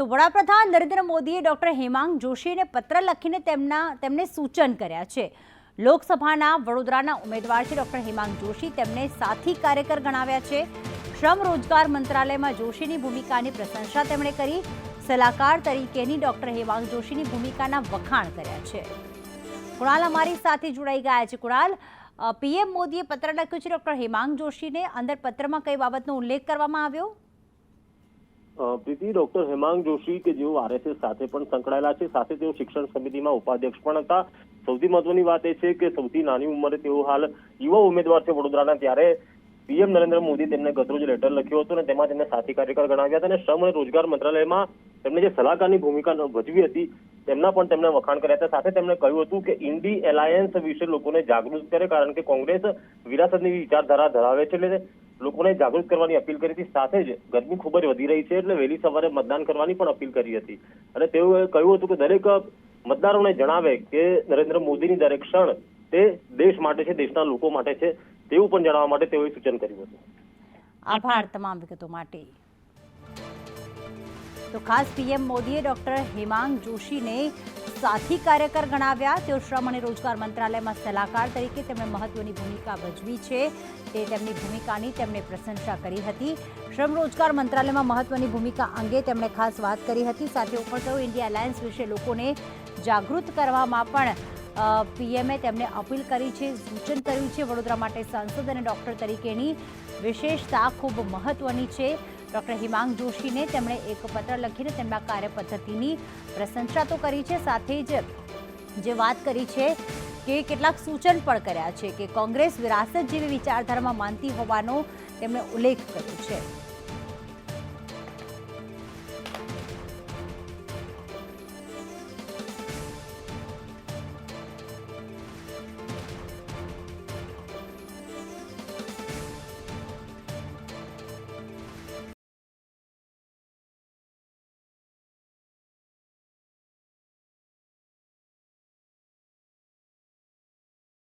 તો વડાપ્રધાન નરેન્દ્ર મોદીએ ડૉક્ટર હેમાંગ જોશીને પત્ર લખીને તેમના તેમને સૂચન કર્યા છે. લોકસભાના વડોદરાના ઉમેદવાર છે ડૉક્ટર હેમાંગ જોશી. તેમને સાથી કાર્યકર ગણાવ્યા છે. શ્રમ રોજગાર મંત્રાલયમાં જોશીની ભૂમિકાની પ્રશંસા તેમણે કરી. સલાહકાર તરીકેની ડૉક્ટર હેમાંગ જોશીની ભૂમિકાના વખાણ કર્યા છે. કુણાલ અમારી સાથે જોડાઈ ગયા છે. કુણાલ પીએમ મોદીએ પત્ર લખ્યું છે ડૉક્ટર હેમાંગ જોશીને. અંદર પત્રમાં કઈ બાબતનો ઉલ્લેખ કરવામાં આવ્યો? પ્રીતિ, ડોક્ટર હેમાંગ જોશી કે જેઓ આરએસએસ સાથે પણ સંકળાયેલા છે, સાથે તેઓ શિક્ષણ સમિતિમાં ઉપાધ્યક્ષ પણ હતા. સૌથી મહત્વની વાત એ છે કે સૌથી નાની ઉંમરે તેઓ હાલ યુવા ઉમેદવાર છે વડોદરાના, ત્યારે પીએમ નરેન્દ્ર મોદી તેમને ગતરોજ લેટર લખ્યો હતો અને તેમાં તેમને સાથી કાર્યકર ગણાવ્યા હતા અને શ્રમ અને રોજગાર મંત્રાલયમાં તેમણે જે સલાહકારની ભૂમિકા ભજવી હતી, તેમના પણ તેમણે વખાણ કર્યા હતા. સાથે તેમણે કહ્યું હતું કે ઇન્ડી એલાયન્સ વિશે લોકોને જાગૃત કરે કારણ કે કોંગ્રેસ વિરાસતની વિચારધારા ધરાવે છે એટલે લોકોને જાગૃત કરવાની અપીલ કરી હતી. સાથે જ ગરમી ખૂબ જ વધી રહી છે એટલે વહેલી સવારે મતદાન કરવાની પણ અપીલ કરી હતી. અને તેઓએ કહ્યું હતું કે દરેક મતદારોને જણાવે કે નરેન્દ્ર મોદીની દરેક ક્ષણ તે દેશ માટે છે, દેશના લોકો માટે છે, તેવું પણ જણાવવા માટે તેઓએ સૂચન કર્યું હતું. આભાર તમામ વિગતો માટે. તો ખાસ પીએમ મોદીએ ડોક્ટર હેમાંગ જોશીને સાથી કાર્યકર ગણાવ્યા. તેઓ શ્રમ અને રોજગાર મંત્રાલયમાં સલાહકાર તરીકે તેમણે મહત્વની ભૂમિકા ભજવી છે. તે તેમની ભૂમિકાની તેમણે પ્રશંસા કરી હતી. શ્રમ રોજગાર મંત્રાલયમાં મહત્વની ભૂમિકા અંગે તેમણે ખાસ વાત કરી હતી. સાથે કહ્યું ઇન્ડિયા અલાયન્સ વિશે લોકોને જાગૃત કરવામાં પણ પીએમએ તેમને અપીલ કરી છે, સૂચન કર્યું છે. વડોદરા માટે સાંસદ અને ડૉક્ટર તરીકેની વિશેષતા ખૂબ મહત્વની છે. ડોક્ટર હિમાંગ જોશીને તેમણે એક પત્ર લખીને તેમના કાર્યપદ્ધતિની પ્રશંસા તો કરી છે, સાથે જ જે વાત કરી છે કે કેટલાક સૂચન પણ કર્યા છે કે કોંગ્રેસ વિરાસત જેવી વિચારધારામાં માનતી હોવાનો તેમણે ઉલ્લેખ કર્યો છે.